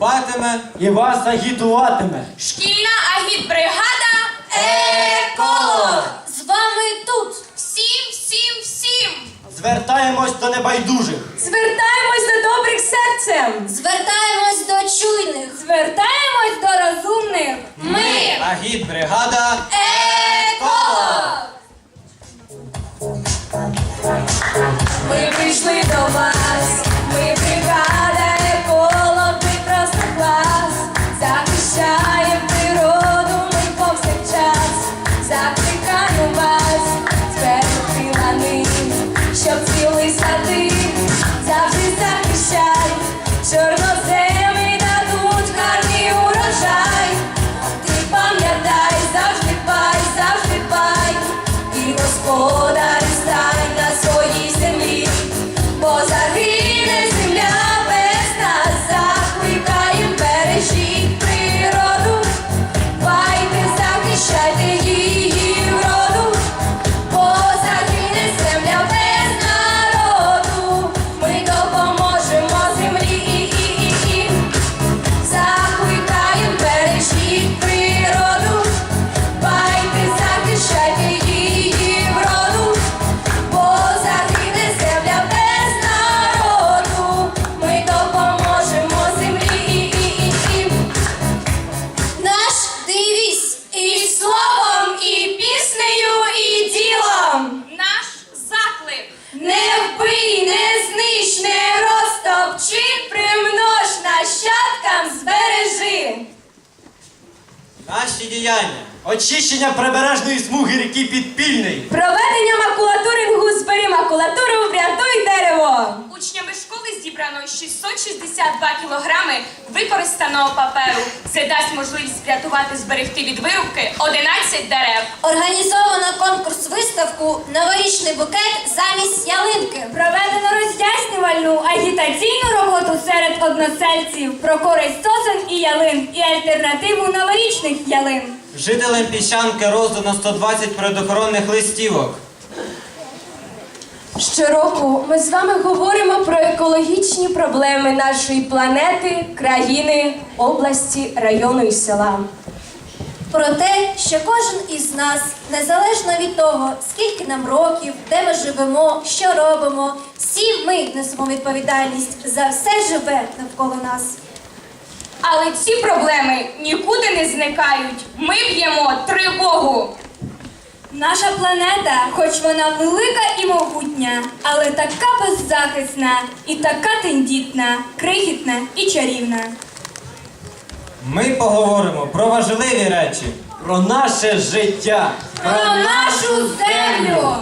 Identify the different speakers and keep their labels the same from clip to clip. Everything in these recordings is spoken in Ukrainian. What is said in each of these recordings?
Speaker 1: виступатиме
Speaker 2: І вас агітуватиме.
Speaker 3: Шкільна агітбригада
Speaker 4: Еколог! З вами тут.
Speaker 3: всім, всім, всім.
Speaker 2: Звертаємось до небайдужих.
Speaker 4: Звертаємось до добрих серцем. Звертаємось до чуйних. Звертаємось до розумних. Ми
Speaker 1: агітбригада
Speaker 4: еколог. Ми прийшли до вас. І
Speaker 2: Очищення прибережної смуги ріки Підпільний.
Speaker 4: Проведення макулатурингу збери макулатуру, врятуй дерево.
Speaker 3: Учнями школи зібрано 662 кілограми використаного паперу. Це дасть можливість врятувати зберегти від вирубки 11 дерев.
Speaker 4: Організовано конкурс виставку Новорічний букет замість ялинки. Проведено роз'яснювальну агітаційну роботу серед односельців про користь сосен і ялин і альтернативу новорічних ялин.
Speaker 1: Жителям піщанки роздано 120 природоохоронних листівок.
Speaker 4: Щороку ми з вами говоримо про екологічні проблеми нашої планети, країни, області, району і села.
Speaker 5: Про те, що кожен із нас, незалежно від того, скільки нам років, де ми живемо, що робимо, всі ми несемо відповідальність за все живе навколо нас.
Speaker 3: Але ці проблеми нікуди не зникають. Ми б'ємо тривогу.
Speaker 4: Наша планета, хоч вона велика і могутня, але така беззахисна і така тендітна, крихітна і чарівна.
Speaker 1: Ми поговоримо про важливі речі.
Speaker 2: Про наше життя.
Speaker 4: Про нашу землю!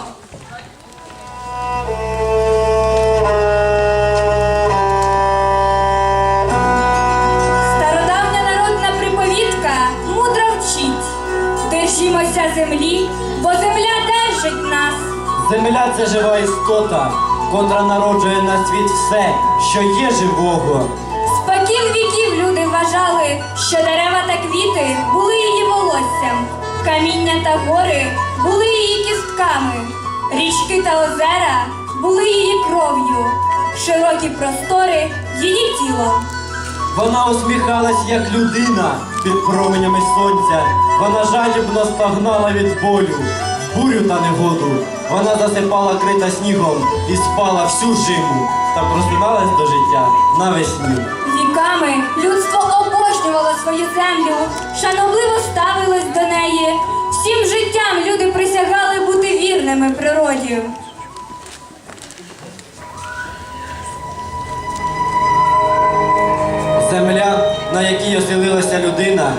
Speaker 4: Земля
Speaker 2: це жива істота, котра народжує на світ все, що є живого.
Speaker 4: Спокін віків люди вважали, що дерева та квіти були її волоссям, каміння та гори були її кістками, річки та озера були її кров'ю, широкі простори її тілом.
Speaker 2: Вона усміхалась як людина під променями сонця. Вона жадібно стогнала від болю, бурю та негоду. Вона засипала крита снігом і спала всю зиму та просиналась до життя навесні.
Speaker 4: Віками людство обожнювало свою землю, шанобливо ставилось до неї. Всім життям люди присягали бути вірними природі.
Speaker 2: Земля, на якій оселилася людина,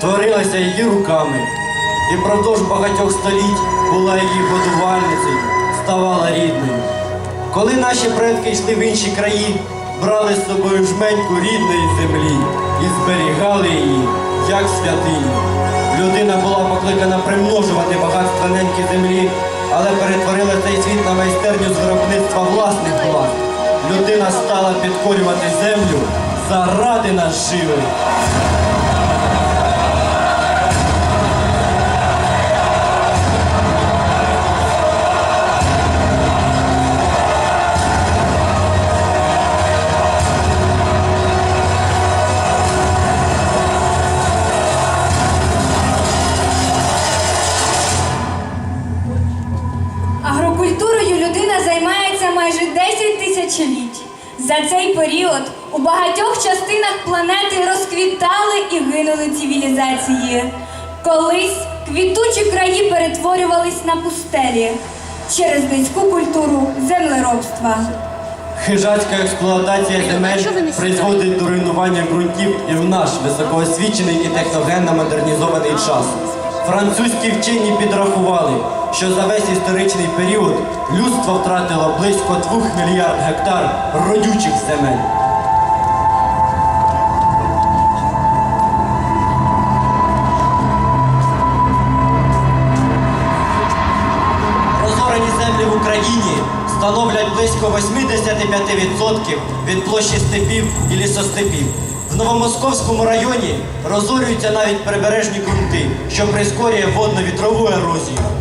Speaker 2: творилася її руками і впродовж багатьох століть була її годувальницею, ставала рідною. Коли наші предки йшли в інші краї, брали з собою жменьку рідної землі і зберігали її як святиню. Людина була покликана примножувати багатства неньки землі, але перетворила цей світ на майстерню з виробництва власних благ. Людина стала підкорювати землю заради наживи.
Speaker 4: Тисячоліть. За цей період у багатьох частинах планети розквітали і гинули цивілізації. Колись квітучі краї перетворювались на пустелі через низьку культуру землеробства.
Speaker 2: Хижацька експлуатація земель призводить до руйнування ґрунтів і в наш високоосвічений і техногенно модернізований час. Французькі вчені підрахували, що за весь історичний період людство втратило близько 2 мільярд гектар родючих земель. Розорені землі в Україні становлять близько 85% від площі степів і лісостепів. В Новомосковському районі розорюються навіть прибережні ґрунти, що прискорює водно-вітрову ерозію.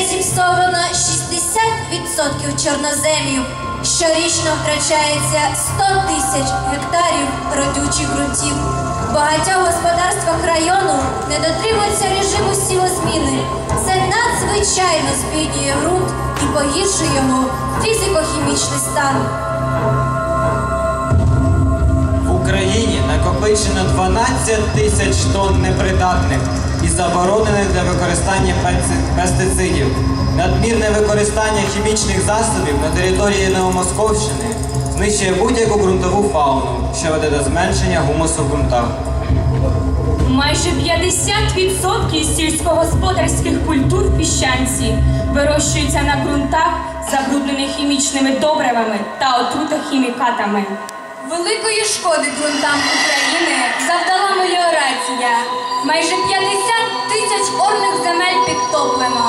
Speaker 5: Вже зіпсовано 60% чорноземів. Щорічно втрачається 100 тисяч гектарів родючих ґрунтів. Багатьох господарствах району не дотримуються режиму сівозміни. Це надзвичайно збіднює ґрунт і погіршує його фізико-хімічний стан.
Speaker 1: В Україні накопичено 12 тисяч тонн непридатних і заборонених для використання пестицидів. Надмірне використання хімічних засобів на території Новомосковщини знищує будь-яку ґрунтову фауну, що веде до зменшення гумусу в ґрунтах.
Speaker 3: Майже 50% сільськогосподарських культур в піщанці вирощуються на ґрунтах, забруднених хімічними добривами та отрутохімікатами.
Speaker 4: Великої шкоди ґрунтам України завдала меліорація. Майже 50 тисяч орних земель підтоплено.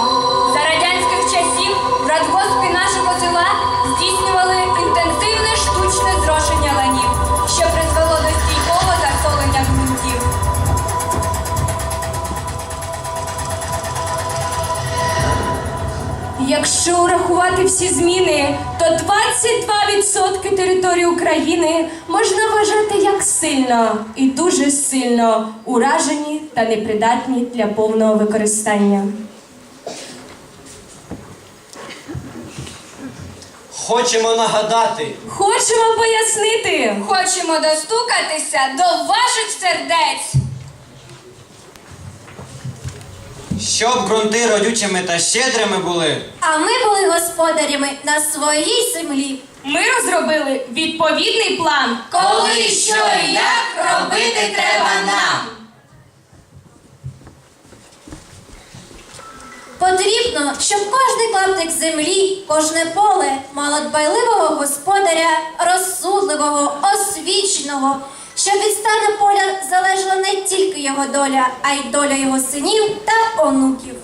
Speaker 4: За радянських часів в радгоспі нашого села здійснювали інтенсивне штучне зрошення ланів, що призвело до стійкого засолення ґрунтів. Якщо урахувати всі зміни, то 22% території України можна вважати як сильно і дуже сильно уражені та непридатні для повного використання.
Speaker 2: Хочемо нагадати,
Speaker 4: Хочемо пояснити, хочемо достукатися до ваших сердець.
Speaker 1: Щоб ґрунти родючими та щедрими були,
Speaker 5: А ми були господарями на своїй землі.
Speaker 3: Ми розробили відповідний план.
Speaker 4: Коли, що і як робити треба нам.
Speaker 5: Потрібно, щоб кожний клаптик землі, кожне поле мало дбайливого господаря, розсудливого, освіченого, щоб від стана поля залежала не тільки його доля, а й доля його синів та онуків.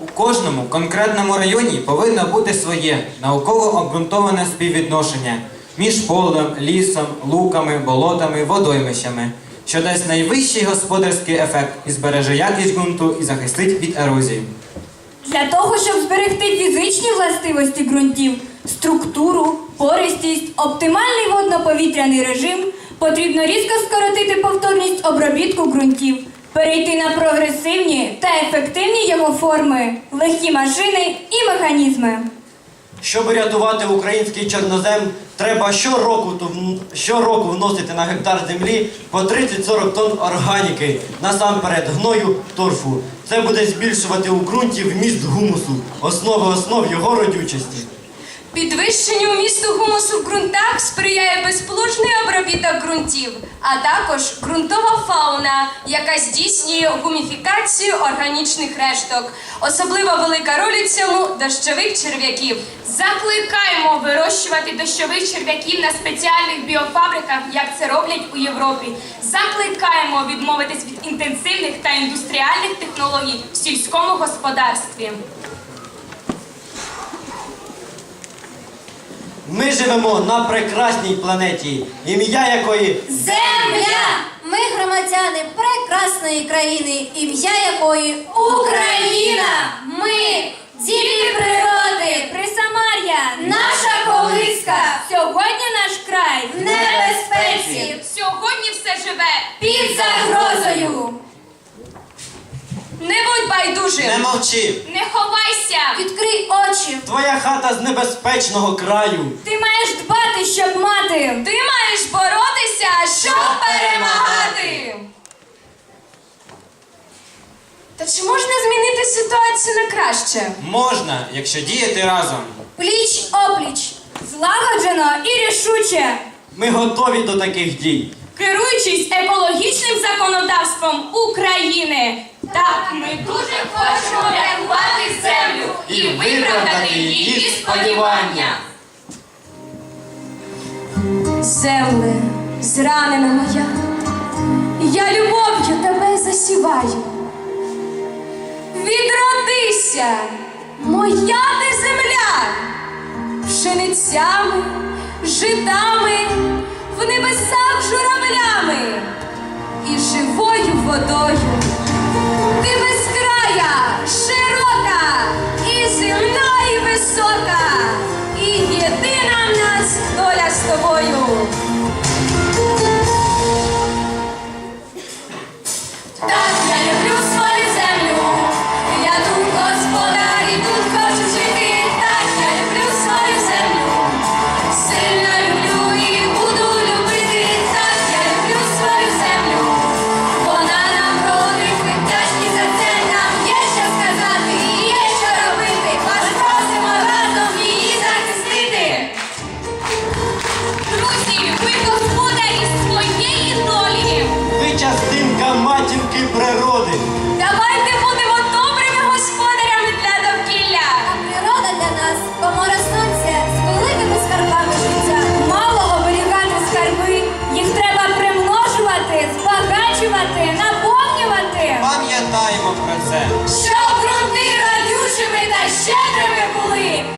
Speaker 1: у кожному конкретному районі повинно бути своє науково обґрунтоване співвідношення між полем, лісом, луками, болотами, водоймищами, що дасть найвищий господарський ефект і збереже якість ґрунту і захистить від ерозії.
Speaker 4: Для того, щоб зберегти фізичні властивості ґрунтів, структуру, пористість, оптимальний водно-повітряний режим, потрібно різко скоротити повторність обробітку ґрунтів, перейти на прогресивні та ефективні його форми, легкі машини і механізми.
Speaker 2: Щоб рятувати український чорнозем, треба щороку, щороку вносити на гектар землі по 30-40 тонн органіки, насамперед гною торфу. Це буде збільшувати у ґрунті вміст гумусу, основи основ його родючості.
Speaker 3: Підвищенню вмісту гумусу в ґрунтах сприяє безплужний обробіток ґрунтів, а також ґрунтова фауна, яка здійснює гуміфікацію органічних решток. Особливо велика роль у цьому дощових черв'яків. Закликаємо вирощувати дощових черв'яків на спеціальних біофабриках, як це роблять у Європі. Закликаємо відмовитись від інтенсивних та індустріальних технологій в сільському господарстві.
Speaker 2: Ми живемо на прекрасній планеті, ім'я якої
Speaker 5: Земля! Ми громадяни прекрасної країни, ім'я якої Україна! Ми діти природи!
Speaker 4: Присамар'я,
Speaker 5: Наша колиска!
Speaker 4: сьогодні наш край
Speaker 5: В небезпеці!
Speaker 3: Сьогодні все живе
Speaker 5: Під загрозою!
Speaker 3: Не будь байдужим.
Speaker 1: Не мовчи!
Speaker 4: Не ховайся!
Speaker 5: Відкрий очі.
Speaker 2: Твоя хата з небезпечного краю.
Speaker 4: Ти маєш дбати, щоб мати.
Speaker 3: Ти маєш боротися, щоб перемагати. Та чи можна змінити ситуацію на краще?
Speaker 1: Можна, якщо діяти разом.
Speaker 5: Пліч опліч.
Speaker 4: Злагоджено і рішуче.
Speaker 2: Ми готові до таких дій.
Speaker 4: Керуючись екологічним законодавством України. Так, ми дуже хочемо врятувати землю
Speaker 2: І виправдати її сподівання.
Speaker 3: Земле, зранена моя, я любов'ю тебе засіваю. Відродися, моя ти земля, пшеницями, житами,